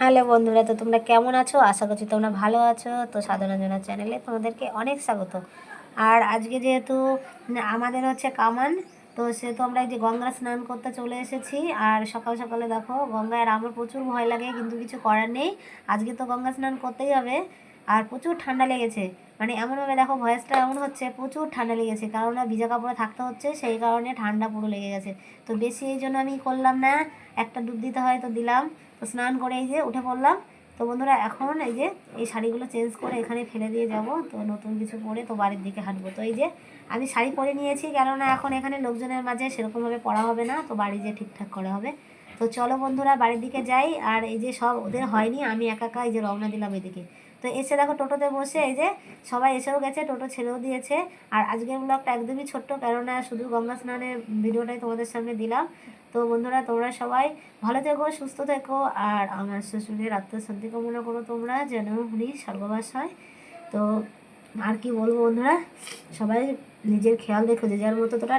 Hello বন্ধুরা, তো তোমরা কেমন আছো? আশা করছি তোমরা ভালো আছো। তো সাধারণ জনের চ্যানেলে তোমাদেরকে অনেক স্বাগত। আর আজকে যেহেতু আমাদের হচ্ছে কামান, তো সেহেতু আমরা এই যে গঙ্গা স্নান করতে চলে এসেছি। আর সকাল সকালে দেখো, গঙ্গায় আর আমার প্রচুর ভয় লাগে, কিন্তু কিছু করার নেই। আজকে তো গঙ্গা স্নান করতেই হবে। আর প্রচুর ঠান্ডা লেগেছে। মানে এমনভাবে দেখো, ভয়েসটা এমন হচ্ছে, প্রচুর ঠান্ডা লেগেছে। কারণ ভিজা কাপড়ে থাকতে হচ্ছে, সেই কারণে ঠান্ডা পুরো লেগে গেছে। তো বেশি এই জন্য আমি করলাম না। একটা ডুব দিতে হয়, তো দিলাম। তো স্নান করে এই যে উঠে পড়লাম। তো বন্ধুরা, এখন এই যে এই শাড়িগুলো চেঞ্জ করে এখানে ফেলে দিয়ে যাব। তো নতুন কিছু পরে তো বাড়ির দিকে হাঁটবো। তো এই যে আমি শাড়ি পরে নিয়েছি, কেননা এখন এখানে লোকজনের মাঝে সেরকমভাবে পরা হবে না। তো বাড়ি যে ঠিকঠাক করা হবে। তো চলো বন্ধুরা, বাড়ির দিকে যাই। আর এই যে সব ওদের হয়নি, আমি একা একা এই যে রওনা দিলাম এদিকে। তো এসে দেখো টোটোতে বসে এই যে সবাই এসেও গেছে, টোটো ছেড়েও দিয়েছে। আর আজকের ব্লগটা একদমই ছোট্ট, কেননা শুধু গঙ্গা স্নানের ভিডিওটাই তোমাদের সামনে দিলাম। তো বন্ধুরা, তোমরা সবাই ভালো থেকো, সুস্থ থেকো। আর আমার শ্বশুরের আত্মশান্তি কামনা করো তোমরা, যেন উনি স্বর্গবাস হয়। তো আর কি বলব বন্ধুরা, সবাই নিজের খেয়াল রেখো, যে যার মতো তোরা